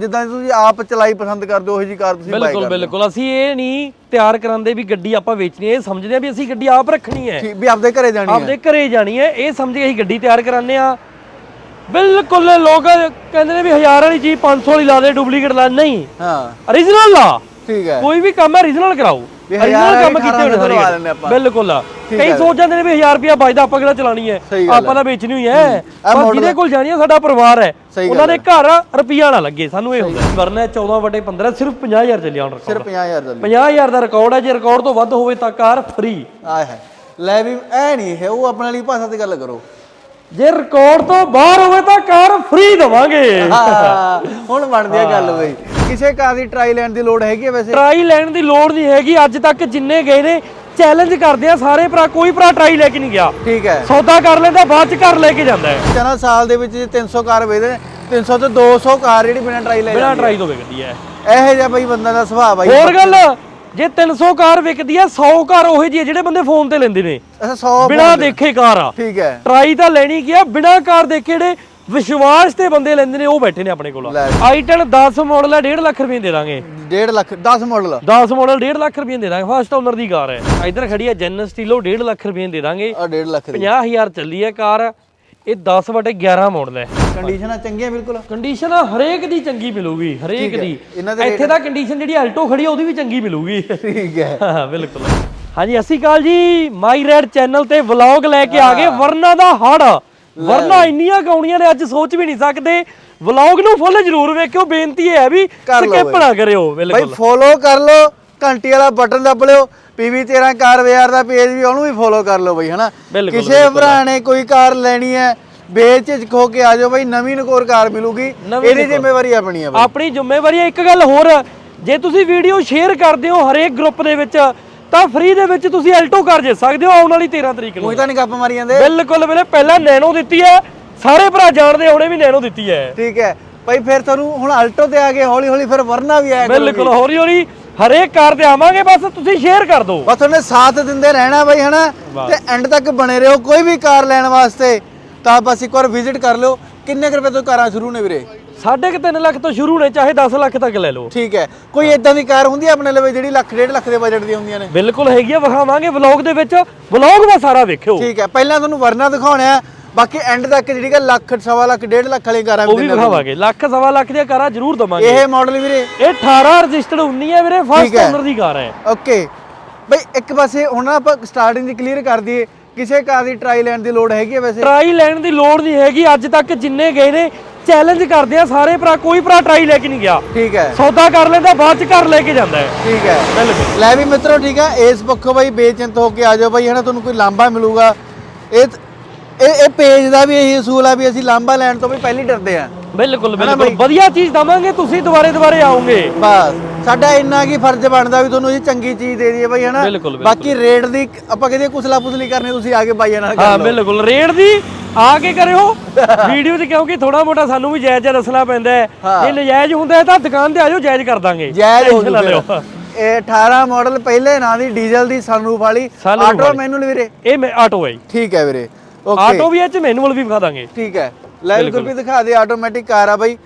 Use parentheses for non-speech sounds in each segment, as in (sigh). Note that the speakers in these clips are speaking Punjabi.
ਜਿੱਦਾਂ ਤੁਸੀਂ ਆਪ ਚਲਾਈ ਪਸੰਦ ਕਰਦੇ ਹੋ ਉਹੀ ਜੀ ਕਾਰ ਤੁਸੀਂ ਬਾਈ ਬਿਲਕੁਲ ਬਿਲਕੁਲ। ਅਸੀਂ ਇਹ ਨਹੀਂ ਤਿਆਰ ਕਰਾਂਦੇ ਵੀ ਗੱਡੀ ਆਪਾਂ ਵੇਚਣੀ ਹੈ। ਇਹ ਸਮਝਦੇ ਆ ਵੀ ਅਸੀਂ ਗੱਡੀ ਆਪ ਰੱਖਣੀ ਹੈ। ਠੀਕ ਵੀ ਆਪਦੇ ਘਰੇ ਜਾਣੀ ਹੈ। ਆਪਦੇ ਘਰੇ ਜਾਣੀ ਹੈ। ਇਹ ਸਮਝ ਕੇ ਅਸੀਂ ਗੱਡੀ ਤਿਆਰ ਕਰਾਉਂਦੇ ਆ ਬਿਲਕੁਲ ਲੋਕ ਕਹਿੰਦੇ ਨੇ ਵੀ 1000 ਵਾਲੀ ਚੀਜ਼ 500 ਵਾਲੀ ਲਾ ਦੇ ਡੁਪਲੀਕੇਟ ਲਾ ਨਹੀਂ। ਹਾਂ। Origignal ਲਾ। ਠੀਕ ਹੈ। ਕੋਈ ਵੀ ਕੰਮ ਹੈ ਕਰਾਓ। Origignal ਕੰਮ ਕੀਤੇ ਹੋਣੇ ਸਾਰੇ। ਬਿਲਕੁਲ। ਆ ਕਈ। ਸੋਚ ਜਾਂਦੇ ਨੇ ਵੀ 1000 ਰੁਪਿਆ ਬਚਦਾ ਆਪਾਂ ਕਿਹੜਾ ਚਲਾਣੀ ਹੈ? ਆਪਾਂ ਤਾਂ ਵੇਚਣੀ ਹੋਈ ਹੈ। ਪਰ ਜਿਹਦੇ ਕੋਲ ਜਾਣੀ ਹੈ ਸਾਡਾ ਪਰਿਵਾਰ ਹੈ। ਉਹਨਾਂ ਦੇ ਘਰ ਰੁਪਿਆ ਨਾ ਲੱਗੇ। ਸਾਨੂੰ ਇਹ ਹੁੰਦਾ। ਵਰਨਾ 14 ਵਟੇ 15 ਸਿਰਫ 50000 ਚੱਲਿਆ ਹੁਣ ਸਿਰਫ ਰਿਕਾਰਡ 50000 ਦਾ 50000 ਦਾ ਰਿਕਾਰਡ ਹੈ। ਜੇ ਰਿਕਾਰਡ ਤੋਂ ਵੱਧ ਹੋਵੇ ਤਾਂ ਕਾਰ ਫ੍ਰੀ ਆਏ ਹੈ ਲੈ ਵੀ ਐ ਨਹੀਂ ਹੈ ਉਹ ਆਪਣੇ ਵਾਲੀ ਭਾਸ਼ਾ ਤੇ ਗੱਲ ਕਰੋ। ਜੇ ਰਿਕਾਰਡ ਤੋਂ ਬਾਹਰ ਹੋਵੇ ਤਾਂ ਕਾਰ ਫ੍ਰੀ ਦਵਾਂਗੇ। ਹਾਂ, ਹੁਣ ਬਣਦੀ ਆ ਗੱਲ ਬਈ। ਕਿਸੇ ਕਾਰ ਦੀ ਟਰਾਈ ਲੈਣ ਦੀ ਲੋੜ ਹੈਗੀ ਹੈ ਵੈਸੇ? ਟਰਾਈ ਲੈਣ ਦੀ ਲੋੜ ਨਹੀਂ ਹੈਗੀ। ਅੱਜ ਤੱਕ ਜਿੰਨੇ ਗਏ ਨੇ ਚੈਲੰਜ ਕਰਦੇ ਆ ਸਾਰੇ ਭਰਾ। ਕੋਈ ਭਰਾ ਟਰਾਈ ਲੈ ਕੇ ਨਹੀਂ ਗਿਆ। ਠੀਕ ਹੈ। ਸੌਦਾ ਕਰ ਲੈਂਦਾ ਬਾਅਦ ਚ ਘਰ ਲੈ ਕੇ ਜਾਂਦਾ ਹੈ। ਚਨਾ ਸਾਲ ਦੇ ਵਿੱਚ ਜੇ 300 ਕਾਰ ਵੇਚਦੇ ਨੇ 300 ਤੋਂ 200 ਕਾਰ ਜਿਹੜੀ ਬਿਨਾਂ ਟਰਾਈ ਲੈ ਬਿਨਾਂ ਟਰਾਈ ਤੋਂ ਵਿਕਦੀ ਹੈ। ਇਹੋ ਜਿਹਾ ਬਈ ਬੰਦਾ ਦਾ ਸੁਭਾਅ ਬਾਈ। ਹੋਰ ਗੱਲ ਜੇ 300 ਕਾਰ ਵਿਕਦੀ ਆ 100 ਕਾਰ ਉਹੇ ਆ ਜਿਹੜੇ ਬੰਦੇ ਫੋਨ ਤੇ ਲੈਂਦੇ ਨੇ। ਅੱਛਾ 100 ਬਿਨਾਂ ਦੇਖੇ ਕਾਰ ਆ। ਠੀਕ ਹੈ। ਟਰਾਈ ਤਾਂ ਲੈਣੀ ਗਿਆ ਬਿਨਾਂ ਕਾਰ ਦੇਖੇ ਜਿਹੜੇ ਵਿਸ਼ਵਾਸ ਤੇ ਬੰਦੇ ਲੈਂਦੇ ਨੇ ਉਹ ਬੈਠੇ ਨੇ ਆਪਣੇ ਕੋਲ। ਆਈਟਨ 10 ਮਾਡਲ ਹੈ 1.5 ਲੱਖ ਰੁਪਏ ਦੇ ਦਾਂਗੇ। 1.5 ਲੱਖ 10 ਮਾਡਲ 10 ਮਾਡਲ 1.5 ਲੱਖ ਰੁਪਏ ਦੇ ਦਾਂਗੇ ਫਸਟ ਓਨਰ ਦੀ ਕਾਰ ਹੈ। ਇਧਰ ਖੜੀ ਹੈ ਜੈਨ ਸਟੀਲੋ 1.5 ਲੱਖ ਰੁਪਏ ਦੇ ਦਾਂਗੇ। ਆ 1.5 ਲੱਖ ਦੀ। 50000 ਚੱਲੀ ਹੈ ਕਾਰ। ਇਹ 10 ਵਟੇ 11 ਮਾਡਲ ਹੈ। ਕੰਡੀਸ਼ਨਾਂ ਚੰਗੀਆਂ ਬਿਲਕੁਲ। ਕੰਡੀਸ਼ਨ ਹਰੇਕ ਦੀ ਚੰਗੀ ਮਿਲੂਗੀ ਹਰੇਕ ਦੀ। ਇਹਨਾਂ ਦੇ ਇੱਥੇ ਤਾਂ ਕੰਡੀਸ਼ਨ ਜਿਹੜੀ ਅਲਟੋ ਖੜੀ ਆ ਉਹਦੀ ਵੀ ਚੰਗੀ ਮਿਲੂਗੀ। ਠੀਕ ਹੈ। ਹਾਂ ਬਿਲਕੁਲ। ਹਾਂਜੀ ਅਸੀਂ ਕਾਲ ਜੀ। ਮਾਈ ਰੈਡ ਚੈਨਲ ਤੇ ਵਲੌਗ ਲੈ ਕੇ ਆ ਗਏ। ਵਰਨਾ ਦਾ ਹੜ। ਵਰਨਾ ਇੰਨੀਆਂ ਗਾਉਣੀਆਂ ਨੇ ਅੱਜ ਸੋਚ ਵੀ ਨਹੀਂ ਸਕਦੇ। ਵਲੌਗ ਨੂੰ ਫੁੱਲ ਜ਼ਰੂਰ ਵੇਖਿਓ। ਬੇਨਤੀ ਹੈ ਵੀ ਸਕਿਪ ਨਾ ਕਰਿਓ। ਬਿਲਕੁਲ। ਫੋਲੋ ਕਰ ਲਓ। ਘੰਟੀ ਵਾਲਾ ਬਟਨ ਦਬ ਲਿਓ ਪੀਵੀ 13 ਕਾਰ ਬਾਜ਼ਾਰ ਦਾ ਪੇਜ ਵੀ ਉਹਨੂੰ ਵੀ ਫੋਲੋ ਕਰ ਲਓ ਬਈ ਹਨਾ? ਕਿਸੇ ਭਰਾ ਨੇ ਕੋਈ ਕਾਰ ਲੈਣੀ ਹੈ ਬੇਚਿਜਕ ਹੋ ਕੇ ਆ ਜਾਓ ਬਈ ਨਵੀਂ ਨਕੋਰ ਕਾਰ ਮਿਲੂਗੀ ਇਹਦੀ ਜ਼ਿੰਮੇਵਾਰੀ ਆਪਣੀ ਹੈ ਬਈ। ਆਪਣੀ ਜ਼ਿੰਮੇਵਾਰੀ ਹੈ। ਇੱਕ ਗੱਲ ਹੋਰ ਜੇ ਤੁਸੀਂ ਵੀਡੀਓ ਸ਼ੇਅਰ ਕਰਦੇ ਹੋ ਹਰੇਕ ਗਰੁੱਪ ਦੇ ਵਿੱਚ ਤਾਂ ਫ੍ਰੀ ਦੇ ਵਿੱਚ ਤੁਸੀਂ ਐਲਟੋ ਕਰ ਜੇ ਸਕਦੇ ਹੋ ਆਉਣ ਵਾਲੀ 13 ਤਰੀਕ ਨੂੰ। ਕੋਈ ਤਾਂ ਨਹੀਂ ਗੱਪ ਮਾਰੀ ਜਾਂਦੇ। ਬਿਲਕੁਲ ਵੀਰੇ ਪਹਿਲਾਂ ਨੈਨੋ ਦਿੱਤੀ ਹੈ ਸਾਰੇ ਭਰਾ ਜਾਣਦੇ ਹੋਣੇ ਵੀ ਨੈਨੋ ਦਿੱਤੀ ਹੈ। ਠੀਕ ਹੈ। ਭਾਈ ਫਿਰ ਤੁਹਾਨੂੰ ਹੁਣ ਅਲਟੋ ਤੇ ਆ ਗਏ ਹੌਲੀ ਹੌਲੀ ਫਿਰ ਵਰਨਾ ਵੀ ਆਇਆ। ਬਿਲਕੁਲ ਹੌਲੀ ਹੌਲੀ ਹਰੇਕ ਕਾਰ ਤੇ ਆਵਾਂਗੇ ਬਸ ਤੁਸੀਂ ਸ਼ੇਅਰ ਕਰ ਦਿਓ। ਬਸ ਉਹਨੇ ਸਾਥ ਦਿੰਦੇ ਰਹਿਣਾ ਬਈ ਹਨਾ? ਤੇ ਐਂਡ ਤੱਕ ਬਣੇ ਰਹੋ ਕੋਈ ਵੀ ਕਾਰ ਲੈਣ ਵਾਸਤੇ। ਤਾਂ ਬਸ ਇੱਕ ਵਾਰ ਵਿਜ਼ਿਟ ਕਰ ਲਿਓ। ਕਿੰਨੇ ਰੁਪਏ ਤੋਂ ਕਾਰਾਂ ਸ਼ੁਰੂ ਨੇ ਵੀਰੇ? ਸਾਢੇ ਕੁ ਤਿੰਨ ਲੱਖ ਤੋਂ ਸ਼ੁਰੂ ਨੇ ਚਾਹੇ 10 ਲੱਖ ਤੱਕ ਲੈ ਲਓ। ਠੀਕ ਹੈ। ਕੋਈ ਇਦਾਂ ਦੀ ਕਾਰ ਹੁੰਦੀ ਹੈ ਆਪਣੇ ਲਈ ਜਿਹੜੀ ਲੱਖ ਡੇਢ ਲੱਖ ਦੇ ਬਜਟ ਦੀ ਹੁੰਦੀਆਂ ਨੇ? ਬਿਲਕੁਲ ਹੈਗੀ ਆ ਵਿਖਾਵਾਂਗੇ ਵਲੌਗ ਦੇ ਵਿੱਚ। ਵਲੌਗ ਵਾ ਸਾਰਾ ਵੇਖਿਓ। ਠੀਕ ਹੈ। ਪਹਿਲਾਂ ਤੁਹਾਨੂੰ ਵਰਨਾ ਦਿਖਾਉਣਾ ਹੈ ਬਾਕੀ ਐਂਡ ਤੱਕ ਜਿਹੜੀ ਗੱਲ ਲੱਖ ਸਵਾ ਲੱਖ ਡੇਢ ਲੱਖ ਵਾਲੀ ਕਾਰਾਂ ਉਹ ਵੀ ਦਿੰਦੇ ਵਿਖਾਵਾਂਗੇ। ਲੱਖ ਸਵਾ ਲੱਖ ਦੀਆਂ ਕਾਰਾਂ ਜ਼ਰੂਰ ਦਵਾਂਗੇ। ਇਹ ਮਾਡਲ ਵੀਰੇ। ਇਹ 18 ਰਜਿਸਟਰਡ 19 ਹੈ ਵੀਰੇ ਫਸਟ ਠੀਕ ਹੈ। ਓਨਰ ਦੀ ਕਾਰ ਹੈ। ਓਕੇ ਬਈ ਇੱਕ ਪਾਸੇ ਹੁਣ ਆਪਾਂ ਸਟਾਰਟਿੰਗ ਦੀ ਕਲੀਅਰ ਕਰ ਦਈਏ ਕਿਸੇ ਕਾਰ ਦੀ ਟਰਾਈ ਲੈਣ ਦੀ ਲੋੜ ਹੈਗੀ ਹੈ ਵੈਸੇ? ਟਰਾਈ ਲੈਣ ਦੀ ਲੋੜ ਨਹੀਂ ਹੈਗੀ। ਅੱਜ ਤੱਕ ਜਿੰਨੇ ਗਏ ਨੇ ਚੈਲੰਜ ਕਰਦੇ ਆ ਸਾਰੇ ਭਰਾ। ਕੋਈ ਭਰਾ ਟਰਾਈ ਲੈ ਕੇ ਨਹੀਂ ਗਿਆ। ਠੀਕ ਹੈ। ਸੌਦਾ ਕਰ ਲੈਂਦਾ ਬਾਅਦ ਚ ਘਰ ਲੈ ਕੇ ਜਾਂਦਾ ਹੈ। ਠੀਕ ਹੈ। ਬਿਲਕੁਲ ਲੈ ਵੀ ਮਿੱਤਰੋ ਠੀਕ ਹੈ। ਇਸ ਪੱਖੋਂ ਬਈ ਬੇਚਿੰਤ ਹੋ ਕੇ ਆ ਜਾਓ ਬਈ ਹਨਾ ਤੁਹਾਨੂੰ ਕੋਈ ਲਾਂਭਾ ਮਿਲੂਗਾ। ਇਹ ਇਹ ਇਹ ਪੇਜ ਦਾ ਵੀ ਇਹੀ ਅਸੂਲ ਆ ਵੀ ਅਸੀਂ ਲਾਂਭਾ ਲੈਣ ਤੋਂ ਵੀ ਪਹਿਲਾਂ ਡਰਦੇ ਆ। ਬਿਲਕੁਲ ਬਿਲਕੁਲ। ਵਧੀਆ ਚੀਜ਼ ਦਵਾਂਗੇ ਤੁਸੀਂ ਦੁਬਾਰੇ ਦੁਬਾਰੇ ਆਓਗੇ। ਬਸ। ਸਾਡਾ ਇੰਨਾ ਕੀ ਫਰਜ਼ ਬਣਦਾ ਵੀ ਤੁਹਾਨੂੰ ਅਸੀਂ ਚੰਗੀ ਚੀਜ਼ ਦੇ ਦਈਏ ਬਈ ਹਨਾ। ਬਾਕੀ ਰੇਟ ਦੀ ਆਪਾਂ ਕਹਿੰਦੇ ਕੁਸਲਾ ਪੁਸਲੀ ਕਰਨੀ ਤੁਸੀਂ ਆ ਕੇ ਬਾਈਆਂ ਨਾਲ ਕਰ ਹਾਂ ਬਿਲਕੁਲ। ਰੇਟ ਦੀ ਆ ਕੇ ਕਰਿਓ। ਵੀਡੀਓ 'ਚ ਕਿਉਂਕਿ ਥੋੜਾ ਮੋਟਾ ਸਾਨੂੰ ਵੀ ਜਾਇਜ਼ ਦੱਸਣਾ ਪੈਂਦਾ ਹੈ। ਜੇ ਨਜਾਇਜ਼ ਹੁੰਦਾ ਤਾਂ ਦੁਕਾਨ ਤੇ ਆਜੋ ਜਾਇਜ਼ ਕਰ ਦਾਂਗੇ। ਜਾਇਜ਼ ਹੋ ਲਿਓ। ਇਹ 18 ਮਾਡਲ ਪਹਿਲੇ ਨਾਂ ਦੀ ਡੀਜ਼ਲ ਦੀ ਸਨਰੂਫ ਵਾਲੀ ਆਟੋ। ਮੈਨੂਅਲ ਵੀਰੇ। ਇਹ ਮੈਂ ਆਟੋ ਹੈ। ਠੀਕ ਹੈ ਵੀਰੇ। ਆਟੋ ਵੀ ਇਹ ਚ ਮੈਨੂਅਲ ਵੀ ਵਿਖਾ ਦਾਂਗੇ। ਠੀਕ ਹੈ। ਲੈ ਗੁਰਪ੍ਰੀਤ ਦਿਖਾ ਦੇ ਆਟੋਮੈਟਿਕ ਕਾਰ ਆ ਬਾਈ।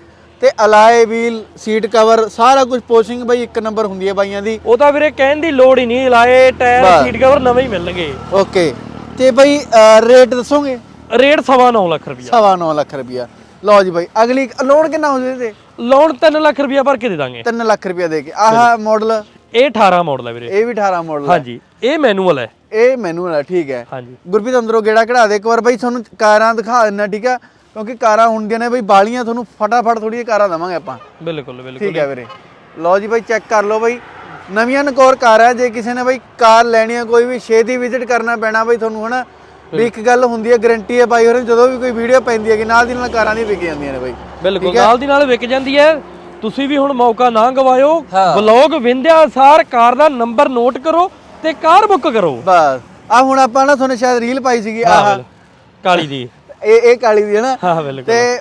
ਤੇ ਅਲਾਏ ਵੀਲ ਸੀਟ ਕਵਰ ਸਾਰਾ ਕੁਝ ਪੋਸ਼ਿੰਗ ਬਾਈ ਇੱਕ ਨੰਬਰ ਹੁੰਦੀ ਹੈ ਬਾਈਆਂ ਦੀ। ਉਹ ਤਾਂ ਵੀਰੇ ਕਹਿਣ ਦੀ ਲੋੜ ਹੀ ਨਹੀਂ ਲਾਏ ਟਾਇਰ। ਸੀਟ ਕਵਰ ਨਵੇਂ ਹੀ ਮਿਲਣਗੇ। ਓਕੇ ਤੇ ਬਾਈ ਰੇਟ ਦੱਸੋਗੇ? ਰੇਟ ਸਵਾ ਨੌ ਲੱਖ ਰੁਪਇਆ ਸਵਾ ਨੌ ਲੱਖ ਰੁਪਇਆ ਲਓ ਜੀ ਬਾਈ ਅਗਲੀ ਲੋਨ ਕਿੰਨਾ ਹੋ ਜੂਦੇ ਲੋਨ 3 ਲੱਖ ਰੁਪਇਆ ਭਰ ਕੇ ਦੇ ਦਾਂਗੇ। 3 ਲੱਖ ਰੁਪਇਆ ਦੇ ਕੇ। ਆਹ ਮਾਡਲ ਇਹ 18 ਮਾਡਲ ਹੈ ਵੀਰੇ। ਇਹ ਵੀ 18 ਮਾਡਲ ਹੈ। ਹਾਂਜੀ। ਇਹ ਮੈਨੂਅਲ ਹੈ। ਇਹ ਮੈਨੂਅਲ ਹੈ ਠੀਕ ਹੈ। ਹਾਂਜੀ। ਗੁਰਪ੍ਰੀਤ ਅੰਦਰੋਂ ਗੇੜਾ ਕਢਾ ਦੇ ਇੱਕ ਵਾਰ ਬਾਈ ਤੁਹਾਨੂੰ ਕਾਰਾਂ ਦਿਖਾ ਦਿੰਨਾ ਠੀਕ ਆ? ਕਿਉਂਕਿ ਕਾਰਾਂ ਹੁੰਦੀਆਂ ਨੇ ਬਾਈ ਬਾਲੀਆਂ ਤੁਹਾਨੂੰ ਫਟਾਫਟ ਥੋੜੀ ਕਾਰਾਂ ਦਵਾਂਗੇ ਆਪਾਂ। ਬਿਲਕੁਲ ਬਿਲਕੁਲ। ਠੀਕ ਹੈ ਵੀਰੇ। ਲਓ ਜੀ ਬਾਈ ਚੈੱਕ ਕਰ ਲਓ ਬਾਈ। ਨਵੀਆਂ ਨਕੋਰ ਕਾਰ ਹੈ ਜੇ ਕਿਸੇ ਨੇ ਬਾਈ ਕਾਰ ਲੈਣੀ ਹੈ ਕੋਈ ਵੀ ਛੇਤੀ ਵਿਜ਼ਿਟ ਕਰਨਾ ਪੈਣਾ ਬਾਈ ਤੁਹਾਨੂੰ ਹਨਾ? ਵੀ ਇੱਕ ਗੱਲ ਹੁੰਦੀ ਹੈ ਗਾਰੰਟੀ ਹੈ ਬਾਈ ਹੋਰ ਜਦੋਂ ਵੀ ਕੋਈ ਵੀਡੀਓ ਪੈਂਦੀ ਹੈ ਕਿ ਨਾਲ ਦੀ ਨਾਲ ਕਾਰਾਂ ਦੀ ਵਿਕ ਜਾਂਦੀਆਂ ਨੇ ਬਾਈ। ਬਿਲਕੁਲ ਨਾਲ ਦੀ ਨਾਲ ਵਿਕ ਜਾਂਦੀ ਹੈ। ਤੁਸੀਂ ਵੀ ਹੁਣ ਮੌਕਾ ਨਾ ਗਵਾਇਓ। ਬਲੌਗ ਵਿੰਦਿਆ ਸਾਰ ਕਾਰ ਦਾ ਨੰਬਰ ਨੋਟ ਕਰੋ। ਤੇ ਕਾਰ ਬੁੱਕ ਕਰੋ। ਬਸ। ਆ ਹੁਣ ਆਪਾਂ ਨਾ ਤੁਹਾਨੂੰ ਸ਼ਾਇਦ ਰੀਲ ਪਾਈ ਸੀਗੀ ਆਹ। ਕਾਲੀ ਦੀ। ਇਹ ਇਹ ਕਾਲੀ ਦੀ ਹੈ ਨਾ? ਹਾਂ ਬਿਲਕੁਲ। ਤੇ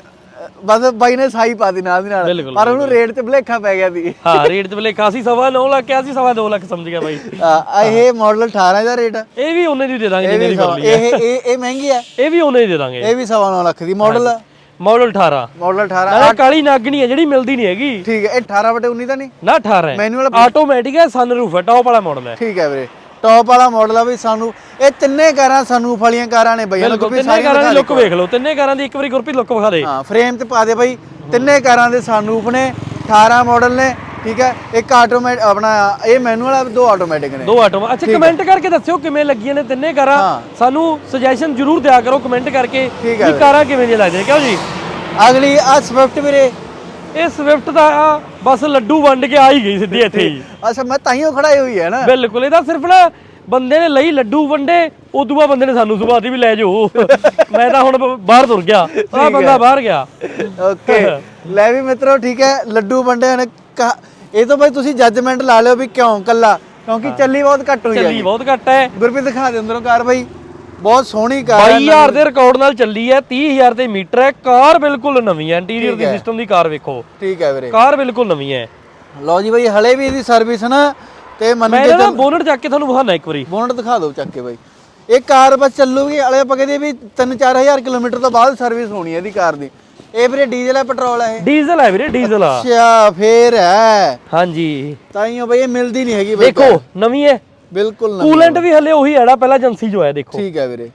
ਬਸ ਬਾਈ ਨੇ ਸਾਈ ਪਾ ਦੀ ਨਾਲ ਦੀ ਨਾਲ। ਬਿਲਕੁਲ, ਪਰ ਉਹਨੂੰ ਰੇਟ ਤੇ ਭਲੇਖਾ ਪੈ ਗਿਆ ਸੀ। ਹਾਂ ਰੇਟ ਤੇ ਬਲੇ ਕਾਸੀ ਸਵਾ 9 ਲੱਖ ਕਿਹਾ ਸੀ ਸਵਾ 2 ਲੱਖ ਸਮਝ ਗਿਆ ਬਾਈ। ਆ ਇਹ ਮਾਡਲ 18 ਦਾ ਰੇਟ ਆ। ਇਹ ਵੀ ਉਹਨੇ ਦੀ ਦੇ ਦਾਂਗੇ ਇਹ ਜਿੰਨੇ ਵੀ ਦੀ ਕਰ ਸਵਾ- ਲਈ ਹੈ ਇਹ ਇਹ ਇਹ ਮਹਿੰਗੀ ਆ। ਇਹ ਵੀ ਉਹਨੇ ਦੀ ਦੇ ਦਾਂਗੇ। ਇਹ ਵੀ ਸਵਾ ਨੌ ਲੱਖ ਦੀ ਮਾਡਲ ਆ। ਮਾਡਲ 18 ਮਾਡਲ 18 ਨਾਲੇ ਕਾਲੀ ਨਾਗਣੀ ਹੈ ਜਿਹੜੀ ਮਿਲਦੀ ਨਹੀਂ ਹੈਗੀ। ਠੀਕ ਹੈ ਇਹ 18 ਬਟੇ 19 ਤਾਂ ਨਹੀਂ? ਨਾ 18 ਹੈ। ਮੈਨੂਅਲ ਆਟੋਮੈਟਿਕ ਹੈ ਸਨਰੂਫ ਹੈ ਟੌਪ ਵਾਲਾ ਮਾਡਲ ਹੈ। ਠੀਕ ਹੈ ਵੀਰੇ। ਟੌਪ ਵਾਲਾ ਮਾਡਲ ਆ ਬਈ ਸਾਨੂੰ ਇਹ ਤਿੰਨੇ ਕਾਰਾਂ ਸਾਨੂੰ ਵਾਲੀਆਂ ਕਾਰਾਂ ਨੇ ਬਈ ਕੋਲ ਤਿੰਨੇ ਕਾਰਾਂ ਦੀ ਲੁੱਕ ਵੇਖ ਲਓ ਤਿੰਨੇ ਕਾਰਾਂ ਦੀ ਇੱਕ ਵਾਰੀ ਗੁਰਪ੍ਰੀਤ ਲੁੱਕ ਵਿਖਾ ਦੇ। ਹਾਂ ਫਰੇਮ ਤੇ ਪਾ ਦੇ ਬਈ ਤਿੰਨੇ ਕਾਰਾਂ ਦੇ ਸਨਰੂਫ ਨੇ 18 ਮਾਡਲ ਨੇ ਠੀਕ ਹੈ? ਇੱਕ ਆਟੋਮੈਟ ਆਪਣਾ ਇਹ ਮੈਨੂਅਲ ਆ ਦੋ ਆਟੋਮੈਟਿਕ ਨੇ। ਦੋ ਆਟੋ ਅੱਛਾ ਕਮੈਂਟ ਕਰਕੇ ਦੱਸਿਓ ਕਿਵੇਂ ਲੱਗੀਆਂ ਨੇ ਤਿੰਨੇ ਕਾਰਾਂ। ਸਾਨੂੰ ਸੁਜੈਸ਼ਨ ਜ਼ਰੂਰ ਦਿਆ ਕਰੋ ਕਮੈਂਟ ਕਰਕੇ ਠੀਕ ਹੈ। ਵੀ ਕਾਰਾਂ ਕਿਵੇਂ ਦੀਆਂ ਲੱਗਦੀਆਂ। ਕਿਉਂ ਜੀ? ਅਗਲੀ ਆ ਸਵਿਫਟ ਵੀਰੇ। ਇਹ ਸਵਿਫਟ ਦਾ ਬਸ ਲੱਡੂ ਵੰਡ ਕੇ ਆ ਹੀ ਗਈ ਸਿੱਧੀ ਇੱਥੇ ਹੀ। ਅੱਛਾ ਮੈਂ ਤਾਈਓ ਖੜਾਈ ਹੋਈ ਹੈ ਨਾ। ਬਿਲਕੁਲ ਇਹਦਾ ਸਿਰਫ ਨਾ ਬੰਦੇ ਨੇ ਲਈ ਲੱਡੂ ਵੰਡੇ ਉਦੋਂ ਬਾਅਦ ਬੰਦੇ ਨੇ ਸਾਨੂੰ ਸੁਭਾਤੀ ਵੀ ਲੈ ਜਾਓ। (laughs) ਮੈਂ ਤਾਂ ਹੁਣ ਬਾਹਰ ਤੁਰ ਗਿਆ। ਆ ਬੰਦਾ ਬਾਹਰ ਗਿਆ। ਓਕੇ। ਲੈ ਵੀ ਮਿੱਤਰੋ ਠੀਕ ਹੈ। ਲੱਡੂ ਵੰਡੇ ਨੇ। ਇਹ ਤੋਂ ਬਈ ਤੁਸੀਂ ਜੱਜਮੈਂਟ ਲਾ ਲਿਓ ਵੀ ਕਿਉਂ ਕੱਲਾ ਕਿਉਂਕਿ ਚੱਲੀ ਬਹੁਤ ਘੱਟ ਹੋਈ ਹੈ ਚੱਲੀ ਬਹੁਤ ਘੱਟ ਹੈ। ਗੁਰਪ੍ਰੀਤ ਦਿਖਾ ਦੇ ਅੰਦਰੋਂ ਕਾਰ ਬਈ। ਬਹੁਤ ਸੋਹਣੀ ਕਾਰ ਹੈ 22000 ਦੇ। ਰਿਕਾਰਡ ਨਾਲ ਚੱਲੀ ਹੈ 30000 ਤੇ ਮੀਟਰ ਹੈ। ਕਾਰ ਬਿਲਕੁਲ ਨਵੀਂ ਹੈ ਇੰਟੀਰੀਅਰ ਦੀ ਸਿਸਟਮ ਦੀ ਕਾਰ ਵੇਖੋ। ਠੀਕ ਹੈ ਵੀਰੇ। ਕਾਰ ਬਿਲਕੁਲ ਨਵੀਂ ਹੈ। ਲਓ ਜੀ ਬਈ ਹਲੇ ਵੀ ਇਹਦੀ ਸਰਵਿਸ ਨਾ ਤੇ ਮੰਨ ਕੇ ਇਹਦਾ ਬੋਨਟ ਚੱਕ ਕੇ ਤੁਹਾਨੂੰ ਵਿਖਾਣਾ ਇੱਕ ਵਾਰੀ। ਬੋਨਟ ਦਿਖਾ ਦਿਓ ਚੱਕ ਕੇ ਬਈ। ਇਹ ਕਾਰ ਬਸ ਚੱਲੂਗੀ ਹਲੇ ਆਪਾਂ ਕਹਿੰਦੇ ਵੀ 3-4000 ਕਿਲੋਮੀਟਰ ਤੋਂ ਬਾਅਦ ਸਰਵਿਸ ਹੋਣੀ ਹੈ ਇਹਦੀ ਕਾਰ ਦੀ। ਇਹ ਵੀਰੇ ਡੀਜ਼ਲ ਹੈ ਪੈਟਰੋਲ ਹੈ ਇਹ? ਡੀਜ਼ਲ ਹੈ ਵੀਰੇ ਡੀਜ਼ਲ ਆ। ਅੱਛਾ ਫੇਰ ਹੈ। ਹਾਂਜੀ। ਤਾਈਓ ਬਈ ਇਹ ਮਿਲਦੀ ਨਹੀਂ ਹੈਗੀ ਬਈ ਦੇਖੋ ਨਵੀਂ ਹੈ। ਬਿਲਕੁਲ ਨਾ ਕੂਲੈਂਟ ਵੀ ਹਲੇ ਉਹੀ ਹੈੜਾ ਪਹਿਲਾਂ ਏਜੰਸੀ ਜੋ ਹੈ ਦੇਖੋ। ਠੀਕ ਹੈ ਵੀਰੇ।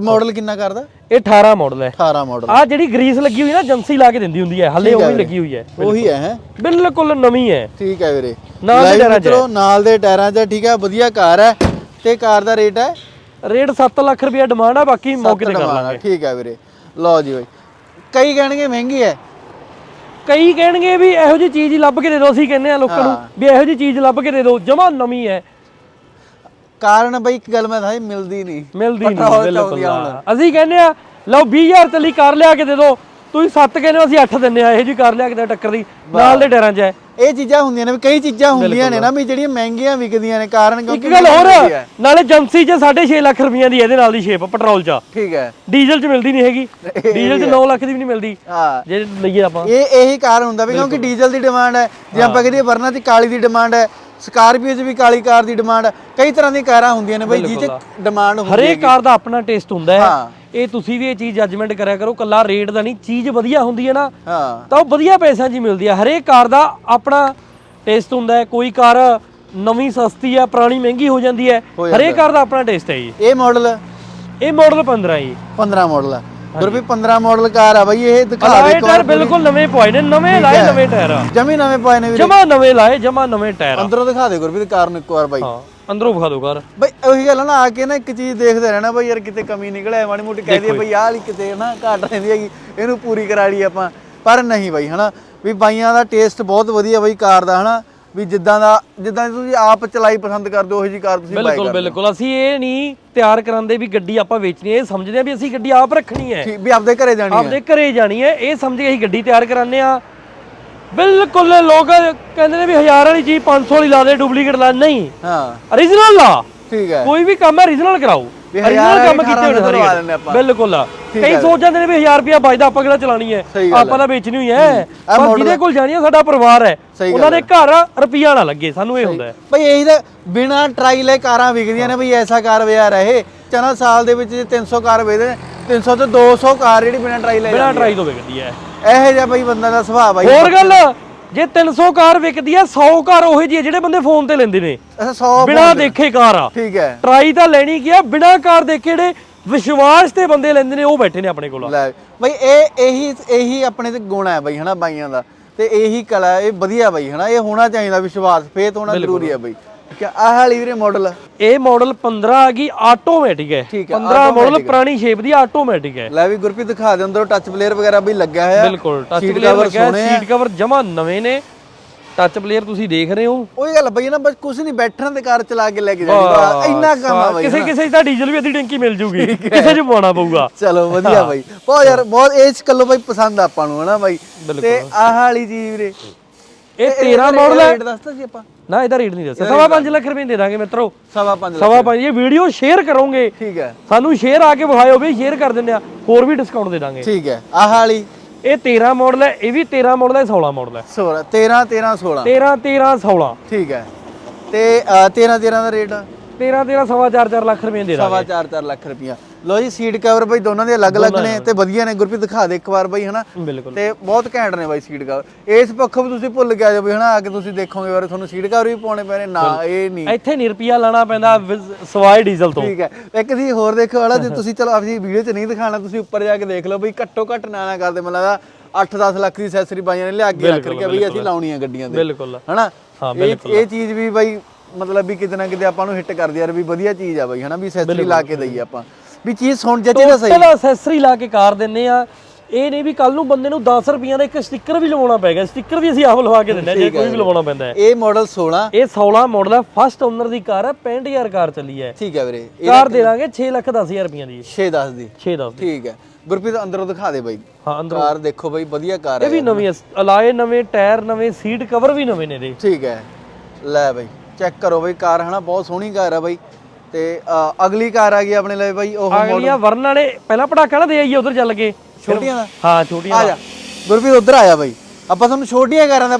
ਮਾਡਲ ਕਿੰਨਾ ਕਰਦਾ? ਇਹ 18 ਮਾਡਲ ਹੈ। 18 ਮਾਡਲ ਆ ਜਿਹੜੀ ਗਰੀਸ ਲੱਗੀ ਹੋਈ ਨਾ ਏਜੰਸੀ ਲਾ ਕੇ ਦਿੰਦੀ ਹੁੰਦੀ ਹੈ। ਹਲੇ ਉਹ ਲੱਗੀ ਹੋਈ ਹੈ ਉਹੀ ਹੈ ਹੈ? ਬਿਲਕੁਲ ਨਵੀਂ ਹੈ। ਠੀਕ ਹੈ ਵੀਰੇ। ਨਾਲ ਦੇ ਟਾਇਰਾਂ 'ਚ ਨਾਲ ਦੇ ਟਾਇਰਾਂ 'ਚ ਠੀਕ ਹੈ। ਵਧੀਆ ਕਾਰ ਹੈ ਤੇ ਕਾਰ ਦਾ ਰੇਟ ਹੈ? ਰੇਟ 7 ਲੱਖ ਰੁਪਏ ਡਿਮਾਂਡ ਆ ਬਾਕੀ ਮੌਕੇ ਤੇ ਕਰ ਲਾਂਗੇ। ਠੀਕ ਹੈ ਵੀਰੇ। ਲਓ ਜੀ ਬਈ। ਕਈ ਕਹਿਣਗੇ ਮਹਿੰਗੀ ਹੈ। ਕਈ ਕਹਿਣਗੇ ਵੀ ਇਹੋ ਜਿਹੀ ਚੀਜ਼ ਹੀ ਲੱਭ ਕੇ ਦੇ ਦਿਓ ਅਸੀਂ ਕਹਿੰਦੇ ਆ ਲੋਕਾਂ ਨੂੰ ਵੀ ਇਹੋ ਜਿਹੀ ਚੀਜ਼ ਲੱਭ ਕੇ ਦੇ ਦਿਓ ਜਮਾ ਨਵੀਂ ਹੈ। ਕਾਰਨ ਬਈ ਇੱਕ ਗੱਲ ਮੈਂ ਦੱਸਾਂ ਮਿਲਦੀ ਨਹੀਂ। ਮਿਲਦੀ ਨਹੀਂ ਬਿਲਕੁਲ। ਅਸੀਂ ਕਹਿੰਦੇ ਆ ਲਓ 20000 ਚੱਲੀ ਕਾਰ ਲਿਆ ਕੇ ਦੇ ਦਿਓ ਤੁਸੀਂ 7 ਕਹਿੰਦੇ ਹੋ ਅਸੀਂ 8 ਦਿੰਨੇ ਆ ਇਹੋ ਜਿਹੀ ਕਾਰ ਲਿਆ ਕੇ ਦੇ ਟੱਕਰ ਦੀ। ਨਾਲ ਦੇ ਟਾਇਰਾਂ 'ਚ ਹੈ। ਇਹ ਚੀਜ਼ਾਂ ਹੁੰਦੀਆਂ ਨੇ ਵੀ ਕਈ ਚੀਜ਼ਾਂ ਹੁੰਦੀਆਂ ਨੇ ਨਾ ਵੀ ਜਿਹੜੀਆਂ ਮਹਿੰਗੀਆਂ ਵਿਕਦੀਆਂ ਨੇ ਕਾਰਨ ਇੱਕ ਕਿਉਂਕਿ ਗੱਲ ਹੋਰ ਹੈ। ਨਾਲੇ ਏਜੰਸੀ 'ਚ 6.5 ਲੱਖ ਰੁਪਈਆਂ ਦੀ ਇਹਦੇ ਨਾਲ ਦੀ ਸ਼ੇਪ ਪੈਟਰੋਲ 'ਚ। ਠੀਕ ਹੈ। ਡੀਜ਼ਲ 'ਚ ਮਿਲਦੀ ਨਹੀਂ ਹੈਗੀ। (laughs) ਡੀਜ਼ਲ 'ਚ 9 ਲੱਖ ਦੀ ਵੀ ਨਹੀਂ ਮਿਲਦੀ। ਹਾਂ। ਜੇ ਲਈਏ ਆਪਾਂ। ਇਹ ਇਹੀ ਕਾਰਨ ਹੁੰਦਾ ਵੀ ਕਿਉਂਕਿ ਡੀਜ਼ਲ ਦੀ ਡਿਮਾਂਡ ਹੈ। ਜੇ ਆਪਾਂ ਕਹੀਏ ਵਰਨਾ ਦੀ ਕਾਲੀ ਦੀ ਡਿਮਾਂਡ ਹੈ ਸਕਾਰਪੀਓ 'ਚ ਵੀ ਕਾਲੀ ਕਾਰ ਦੀ ਡਿਮਾਂਡ ਹੈ। ਕਈ ਤਰ੍ਹਾਂ ਦੀਆਂ ਕਾਰਾਂ ਹੁੰਦੀਆਂ ਨੇ ਬਈ ਜਿਹ 'ਚ ਡਿਮਾਂਡ ਹੁੰਦੀ ਹਰੇਕ ਕਾਰ ਦਾ ਆਪਣਾ ਟੇਸਟ ਹੁੰਦਾ ਹੈ। ਹਾਂ। ਇਹ ਤੁਸੀਂ ਵੀ ਇਹ ਚੀਜ਼ ਜੱਜਮੈਂਟ ਕਰਿਆ ਕਰੋ ਕੱਲਾ ਰੇਟ ਦਾ ਨਹੀਂ ਚੀਜ਼ ਵਧੀਆ ਹੁੰਦੀ ਹੈ ਨਾ ਹਾਂ। ਤਾਂ ਉਹ ਵਧੀਆ ਪੈਸਿਆਂ 'ਚ ਹੀ ਮਿਲਦੀ ਹੈ ਹਰੇਕ ਕਾਰ ਦਾ ਆਪਣਾ ਟੇਸਟ ਹੁੰਦਾ ਹੈ ਕੋਈ ਕਾਰ ਨਵੀਂ ਸਸਤੀ ਆ ਪੁਰਾਣੀ ਮਹਿੰਗੀ ਹੋ ਜਾਂਦੀ ਹੈ ਹੋ ਹਰੇਕ ਕਾਰ ਦਾ ਆਪਣਾ ਟੇਸਟ ਹੈ ਜੀ। ਇਹ ਮਾਡਲ ਇਹ ਮਾਡਲ 15 ਜੀ। 15 ਮਾਡਲ ਹੈ ਗੁਰਪ੍ਰੀਤ 15 ਮਾਡਲ ਕਾਰ ਆ ਬਈ ਇਹ ਦਿਖਾ ਦੇ ਲਾਏ ਟਾਇਰ ਬਿਲਕੁਲ ਨਵੇਂ ਪਾਏ ਨੇ ਨਵੇਂ ਲਾਏ ਨਵੇਂ ਟਾਇਰ ਆ। ਜਮੀ ਨਵੇਂ ਪਾਏ ਨੇ ਵੀਰੇ। ਜਮਾ ਨਵੇਂ ਲਾਏ ਜਮਾ ਨਵੇਂ ਟਾਇਰ ਆ। ਅੰਦਰੋਂ ਦਿਖਾ ਦੇ ਗੁਰਪ੍ਰੀਤ ਕਾਰ ਨੂੰ ਇੱਕ ਵਾਰ ਬਾਈ। ਹਾਂ। ਅੰਦਰੋਂ ਵਿਖਾ ਦਿਓ ਕਾਰ ਬਈ ਉਹੀ ਗੱਲ ਆ ਨਾ ਆ ਕੇ ਨਾ ਇੱਕ ਚੀਜ਼ ਦੇਖਦੇ ਰਹਿਣਾ ਬਈ ਯਾਰ ਕਿਤੇ ਕਮੀ ਨਿਕਲੇ ਮਾੜੀ ਮੋਟੀ ਕਹਿ ਦਈਏ ਬਈ ਆਹ ਵਾਲੀ ਕਿਤੇ ਨਾ ਘਾਟ ਰਹਿੰਦੀ ਹੈਗੀ ਇਹਨੂੰ ਪੂਰੀ ਕਰਾ ਲਈ ਆਪਾਂ। ਪਰ ਨਹੀਂ ਬਈ ਹਨਾ ਵੀ ਬਾਈਆਂ ਦਾ ਟੇਸਟ ਬਹੁਤ ਵਧੀਆ ਬਈ ਕਾਰ ਦਾ ਹਨਾ ਵੀ ਜਿੱਦਾਂ ਦਾ ਜਿੱਦਾਂ ਤੁਸੀਂ ਆਪ ਚਲਾਈ ਪਸੰਦ ਕਰਦੇ ਹੋ ਉਹੀ ਜੀ ਕਾਰ ਤੁਸੀਂ ਬਾਈ ਬਿਲਕੁਲ ਬਿਲਕੁਲ। ਅਸੀਂ ਇਹ ਨਹੀਂ ਤਿਆਰ ਕਰਾਂਦੇ ਵੀ ਗੱਡੀ ਆਪਾਂ ਵੇਚਣੀ ਹੈ ਇਹ ਸਮਝਦੇ ਆ ਵੀ ਅਸੀਂ ਗੱਡੀ ਆਪ ਰੱਖਣੀ ਹੈ। ਵੀ ਆਪਦੇ ਘਰੇ ਜਾਣੀ ਹੈ। ਆਪਦੇ ਘਰੇ ਜਾਣੀ ਹੈ ਇਹ ਸਮਝ ਕੇ ਅਸੀਂ ਗੱਡੀ ਤਿਆਰ ਕਰਾਉਂਦੇ ਆ ਬਿਲਕੁਲ ਲੋਕ ਕਹਿੰਦੇ ਨੇ ਵੀ 1000 ਵਾਲੀ ਚੀਜ਼ 500 ਵਾਲੀ ਲਾ ਦੇ ਡੁਪਲੀਕੇਟ ਲਾ ਨਹੀਂ। ਹਾਂ। Origignal ਲਾ। ਠੀਕ ਹੈ। ਕੋਈ ਵੀ ਕੰਮ ਹੈ origignal ਕਰਾਓ। origignal ਹਜ਼ਾਰ ਕੰਮ ਕੀਤੇ ਹੋਣੇ। ਬਿਲਕੁਲ। ਕਈ ਹੈ। ਸੋਚ ਜਾਂਦੇ ਨੇ ਵੀ 1000 ਰੁਪਿਆ ਬਚਦਾ ਆਪਾਂ ਕਿਹੜਾ ਚਲਾਣੀ ਹੈ? ਆਪਾਂ ਤਾਂ ਵੇਚਣੀ ਹੋਈ ਹੈ। ਪਰ ਜਿਹਦੇ ਕੋਲ ਜਾਣੀ ਹੈ ਸਾਡਾ ਪਰਿਵਾਰ ਹੈ। ਉਹਨਾਂ ਦੇ ਘਰ ਰੁਪਿਆ ਨਾ ਲੱਗੇ ਸਾਨੂੰ ਇਹ ਹੁੰਦਾ ਹੈ। ਬਈ ਇਹੀ ਤਾਂ ਬਿਨਾ ਟਰਾਈ ਲੈ ਕਾਰਾਂ ਵਿਕਦੀਆਂ ਨੇ ਬਈ ਐਸਾ ਕਾਰ ਵਿਆਹ ਰਹੇ। ਚਨਾ ਸਾਲ ਦੇ ਵਿੱਚ ਜੇ 300 ਕਾਰ ਵੇਚਦੇ ਨੇ 300 ਤੋਂ 200 ਕਾਰ ਜਿਹੜੀ ਬਿਨਾ ਟਰਾਈ ਲੈ ਬਿਨਾਂ ਟਰਾਈ ਤੋਂ ਵਿਕਦੀ ਹੈ। ਇਹੋ ਜਿਹਾ ਬਈ ਬੰਦਾ ਦਾ ਸੁਭਾਅ ਬਾਈ। ਹੋਰ ਗੱਲ ਜੇ 300 ਕਾਰ ਵਿਕਦੀ ਹੈ 100 ਕਾਰ ਉਹ ਜਿਹੀ ਜਿਹੜੇ ਬੰਦੇ ਫੋਨ ਤੇ ਲੈਂਦੇ ਨੇ। ਅੱਛਾ 100 ਬਿਨਾਂ ਦੇਖੇ ਕਾਰ ਆ। ਠੀਕ ਹੈ। ਟਰਾਈ ਤਾਂ ਲੈਣੀ ਕੀ ਆ ਬਿਨਾਂ ਕਾਰ ਦੇਖੇ ਜਿਹੜੇ ਵਿਸ਼ਵਾਸ ਤੇ ਬੰਦੇ ਲੈਂਦੇ ਨੇ ਉਹ ਬੈਠੇ ਨੇ ਆਪਣੇ ਕੋਲ। ਲੈ ਬਈ ਇਹ ਇਹੀ ਇਹੀ ਆਪਣੇ ਤੇ ਗੁਣ ਹੈ ਬਈ ਹਨਾ ਬਾਈਆਂ ਦਾ। ਤੇ ਇਹੀ ਕਲਾ ਇਹ ਵਧੀਆ ਬਈ ਹਨਾ ਇਹ ਹੋਣਾ ਚਾਹੀਦਾ ਵਿਸ਼ਵਾਸ ਫੇਥ ਹੋਣਾ ਜ਼ਰੂਰੀ ਹੈ ਬਈ। ਹੈ ਆਹ ਵਾਲੀ ਵੀਰੇ ਮਾਡਲ ਇਹ ਮਾਡਲ 15 ਆ ਗਈ ਆਟੋਮੈਟਿਕ ਹੈ। ਠੀਕ ਹੈ, 15 ਮਾਡਲ ਪੁਰਾਣੀ ਸ਼ੇਪ ਦੀ ਆਟੋਮੈਟਿਕ ਹੈ। ਲੈ ਵੀ ਗੁਰਪ੍ਰੀਤ ਦਿਖਾ ਦੇ ਅੰਦਰੋਂ ਟੱਚ ਪਲੇਅਰ ਵਗੈਰਾ ਵੀ ਲੱਗਿਆ ਹੋਇਆ। ਬਿਲਕੁਲ ਟੱਚ Seat ਪਲੇਅਰ cover ਸੋਹਣੇ ਆ। ਸੀਟ ਕਵਰ ਜਮਾ ਨਵੇਂ ਨੇ। ਟੱਚ ਪਲੇਅਰ ਤੁਸੀਂ ਦੇਖ ਰਹੇ ਹੋ। ਉਹੀ ਗੱਲ ਬਈ ਨਾ ਬਸ ਕੁਝ ਨਹੀਂ ਬੈਠਣ ਤੇ ਕਾਰ ਚਲਾ ਕੇ ਲੈ ਕੇ ਜਾਣੀ ਇੰਨਾ ਕੰਮ ਆ ਬਈ ਕਿਸੇ ਕਿਸੇ ਦੀ ਤਾਂ ਡੀਜ਼ਲ ਵੀ ਅੱਧੀ ਟੈਂਕੀ ਮਿਲ ਜੂਗੀ। ਕਿਸੇ ਚ ਪਵਾਉਣਾ ਪਊਗਾ। ਚਲੋ ਵਧੀਆ ਬਾਈ। ਬਹੁਤ ਯਾਰ ਬਹੁਤ ਇਸ ਕੱਲੋ ਬਾਈ ਪਸੰਦ ਆ ਆਪਾਂ ਨੂੰ ਹਨਾ ਬਾਈ। ਤੇ ਆਹ ਵਾਲੀ ਚੀਜ਼ ਵੀਰੇ। ਇਹ 13 ਮਾਡਲ ਹੈ ਰੇਟ ਦੱਸਤਾ ਸੀ ਆਪਾਂ। ਨਾ ਇਹਦਾ ਰੇਟ ਨਹੀਂ ਦੱਸਿਆ ਸਵਾ ਪੰਜ ਲੱਖ ਰੁਪਏ ਦੇ ਦਾਂਗੇ ਮਿੱਤਰੋ। ਸਵਾ ਪੰਜ ਲੱਖ ਸਵਾ ਪੰਜ ਇਹ ਵੀਡੀਓ ਸ਼ੇਅਰ ਕਰੋਗੇ। ਠੀਕ ਹੈ। ਸਾਨੂੰ ਸ਼ੇਅਰ ਆ ਕੇ ਵਿਖਾਇਓ ਵੀ ਸ਼ੇਅਰ ਕਰ ਦਿੰਦੇ ਆ ਹੋਰ ਵੀ ਡਿਸਕਾਊਂਟ ਦੇ ਦਾਂਗੇ। ਠੀਕ ਹੈ। ਆਹ ਵਾਲੀ। ਇਹ 13 ਮਾਡਲ ਹੈ ਇਹ ਵੀ 13 ਮਾਡਲ ਹੈ 16 ਮਾਡਲ ਹੈ। 16 13 13 16 13 13 16 ਠੀਕ ਹੈ। ਤੇ 13 13 ਦਾ ਰੇਟ? ਤੇਰਾਂ ਤੇਰਾਂ ਸਵਾ ਚਾਰ ਚਾਰ ਲੱਖ ਰੁਪਏ ਦੇ ਦਾਂਗੇ। ਸਵਾ 4 4 ਲੱਖ ਰੁਪਇਆ ਲੋ ਜੀ ਸੀਟ ਕਵਰ ਬਾਈ ਦੋਨਾਂ ਦੇ ਅਲੱਗ-ਅਲੱਗ ਨੇ ਤੇ ਵਧੀਆ ਨੇ। ਗੁਰਪ੍ਰੀਤ ਦਿਖਾ ਦੇ ਇੱਕ ਵਾਰ ਬਾਈ ਹਨਾ? ਬਿਲਕੁਲ। ਤੇ ਬਹੁਤ ਘੈਂਟ ਨੇ ਬਾਈ ਸੀਟ ਕਵਰ ਇਸ ਪੱਖੋਂ ਵੀ ਤੁਸੀਂ ਭੁੱਲ ਗਿਆ ਜੋ ਵੀ ਹਨਾ? ਆ ਕੇ ਤੁਸੀਂ ਦੇਖੋਗੇ ਵਾਰ ਤੁਹਾਨੂੰ ਸੀਟ ਕਵਰ ਵੀ ਪਾਉਣੇ ਪੈਣੇ। ਨਾ ਇਹ ਨਹੀਂ। ਇੱਥੇ ਨਹੀਂ ਰੁਪਿਆ ਲਾਣਾ ਪੈਂਦਾ ਸਵਾਏ ਡੀਜ਼ਲ ਤੋਂ। ਠੀਕ ਹੈ। ਇੱਕ ਸੀ ਹੋਰ ਦੇਖੋ ਵਾਲਾ ਜੇ (laughs) ਤੁਸੀਂ ਚਲੋ ਆਪਣੀ ਵੀਡੀਓ 'ਚ ਨਹੀਂ ਦਿਖਾਣਾ ਤੁਸੀਂ ਉੱਪਰ ਜਾ ਕੇ ਦੇਖ ਲਓ ਬਈ ਘੱਟੋ ਘੱਟ ਨਾ ਨਾ ਕਰਦੇ ਮੈਨੂੰ ਲੱਗਦਾ 8-10 ਲੱਖ ਦੀ ਐਕਸੈਸਰੀ ਬਾਈਆਂ ਨੇ ਲਿਆ ਕੇ ਰੱਖ ਰੱਖਿਆ ਬਈ ਅਸੀਂ ਲਾਉਣੀ ਆ ਗੱਡੀਆਂ ਤੇ। ਬਿਲਕੁਲ। ਹਨਾ? ਇਹ ਚੀਜ਼ ਵੀ ਬਾਈ ਮਤਲਬ ਵੀ ਕਿਤੇ ਨਾ ਕਿਤੇ ਆਪਾਂ ਨੂੰ ਹਿੱਟ ਕਰਦੀ ਯਾਰ ਵੀ ਵਧੀਆ ਚੀਜ਼ ਆ ਬਾਈ ਹਨਾ? ਵੀ ਐਕਸੈਸਰੀ ਲਾ ਕੇ ਦਈਏ ਆਪਾਂ। ਵੀ ਚੀਜ਼ ਸੁਣ ਜੱਜੇ ਤਾਂ ਸਹੀ। ਟੋਟਲ ਐਕਸੈਸਰੀ ਲਾ ਕੇ ਕਾਰ ਦਿੰਨੇ ਆ। ਇਹ ਨਹੀਂ ਵੀ ਕੱਲ ਨੂੰ ਬੰਦੇ ਨੂੰ 10 ਰੁਪਈਆਂ ਦਾ ਇੱਕ ਸਟicker ਵੀ ਲਵਾਉਣਾ ਪੈਗਾ ਸਟicker ਵੀ ਅਸੀਂ ਆਪ ਲਵਾ ਕੇ ਦਿੰਨੇ ਆ ਜੇ ਕੋਈ ਵੀ ਲਵਾਉਣਾ ਪੈਂਦਾ ਹੈ। ਇਹ ਮਾਡਲ 16 ਇਹ 16 ਮਾਡਲ ਹੈ ਫਸਟ ਓਨਰ ਦੀ ਕਾਰ ਹੈ 65000 ਕਾਰ ਚੱਲੀ ਹੈ। ਠੀਕ ਹੈ ਵੀਰੇ। ਕਾਰ ਦੇ ਦਾਂਗੇ 6 ਲੱਖ 10000 ਰੁਪਈਆਂ ਦੀ। 6 10 ਦੀ। 6 10 ਦੀ। ਠੀਕ ਹੈ। ਗੁਰਪ੍ਰੀਤ ਅੰਦਰੋਂ ਦਿਖਾ ਦੇ ਬਾਈ। ਹਾਂ ਅੰਦਰ। ਕਾਰ ਦੇਖੋ ਬਾਈ ਵਧੀਆ ਕਾਰ ਇਹ ਹੈ ਵੀ ਨਵੀਂ ਅਲਾਏ ਨਵੇਂ ਟਾਇਰ ਨਵੇਂ ਸੀਟ ਕਵਰ ਵੀ ਨਵੇਂ ਨੇ ਇਹਦੇ। ਠੀਕ ਹੈ। ਲੈ ਬਾਈ ਚੈੱਕ ਕਰੋ ਬਾਈ ਕਾਰ ਹਨਾ ਬਹੁਤ ਸੋਹਣੀ ਕਾਰ ਆ ਬਾਈ। ਤੇ ਅ, ਅਗਲੀ ਕਾਰ ਆ ਗਈ ਆਪਣੇ ਲਈ ਬਾਈ ਉਹ ਅਗਲੀਆਂ ਵਰਨ ਵਾਲੇ ਪਹਿਲਾਂ ਪਟਾਕਾ ਨਾ ਦੇ ਆਈਏ ਉਧਰ ਚੱਲ ਕੇ। ਛੋਟੀਆਂ ਦਾ? ਹਾਂ ਛੋਟੀਆਂ ਆ ਜਾ। ਗੁਰਪ੍ਰੀਤ ਉਧਰ ਆਇਆ ਬਾਈ। ਆਪਾਂ ਤੁਹਾਨੂੰ ਛੋਟੀਆਂ ਕਾਰਾਂ ਦਾ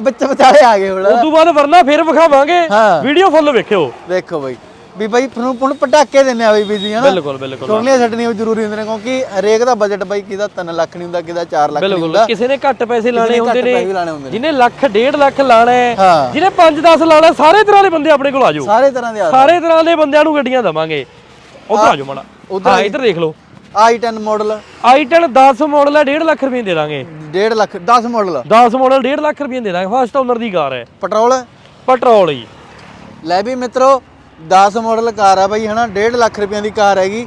ਬੱਚੇ ਵਿਚਾਲੇ ਆ ਗਏ ਹੁਣ। ਉਸ ਤੋਂ ਬਾਅਦ ਵਰਨਾ ਫੇਰ ਵਿਖਾਵਾਂਗੇ। ਹਾਂ। ਵੀਡੀਓ ਫੁੱਲ ਵੇਖਿਓ। ਦੇਖੋ ਬਾਈ। ਵੀ ਬਾਈ ਤੁਹਾਨੂੰ ਹੁਣ ਪਟਾਕੇ ਦਿੰਨੇ ਆ ਬਾਈ ਬੀਜੀ ਹਨਾ? ਬਿਲਕੁਲ ਬਿਲਕੁਲ ਛੋਟੀਆਂ ਛੱਡਣੀਆਂ ਜ਼ਰੂਰੀ ਹੁੰਦੀਆਂ ਨੇ ਕਿਉਂਕਿ ਹਰੇਕ ਦਾ ਬਜਟ ਬਾਈ ਕਿਹਦਾ 3 ਲੱਖ ਨਹੀਂ ਹੁੰਦਾ ਕਿਹਦਾ 4 ਲੱਖ ਨਹੀਂ ਬਿਲਕੁਲ ਹੁੰਦਾ। ਕਿਸੇ ਨੇ ਘੱਟ ਪੈਸੇ ਲਾਣੇ ਹੁੰਦੇ ਨੇ ਜਿਹਨੇ ਲੱਖ ਡੇਢ ਲੱਖ ਲਾਣਾ ਹੈ ਜਿਹਨੇ 5-10 ਲਾਣਾ ਸਾਰੇ ਤਰ੍ਹਾਂ ਦੇ ਬੰਦੇ ਆਪਣੇ ਕੋਲ ਆ ਜਾਓ। ਸਾਰੇ ਤਰ੍ਹਾਂ ਦੇ ਸਾਰੇ ਤਰ੍ਹਾਂ ਦੇ ਬੰਦਿਆਂ ਨੂੰ ਗੱਡੀਆਂ ਦਵਾਂਗੇ। ਉਧਰ ਆ ਜਾਓ ਮਾੜਾ। ਹਾਂ ਇੱਧਰ ਦੇਖ ਲਓ। i10 ਮਾਡਲ i10 10 ਮਾਡਲ ਹੈ 1.5 ਲੱਖ ਰੁਪਏ ਦੇ ਦਾਂਗੇ। 1.5 ਲੱਖ 10 ਮਾਡਲ 10 ਮਾਡਲ 1.5 ਲੱਖ ਰੁਪਏ ਦੇ ਦਾਂਗੇ ਫਸਟ ਓਨਰ ਦੀ ਕਾਰ ਹੈ। ਪੈਟਰੋਲ। ਪੈਟਰੋਲ ਹੀ। ਲੈ ਵੀ ਮਿੱਤਰੋ 10 ਮਾਡਲ ਕਾਰ ਆ ਬਾਈ ਹਨਾ? 1.5 ਲੱਖ ਰੁਪਈਆਂ ਦੀ ਕਾਰ ਹੈਗੀ।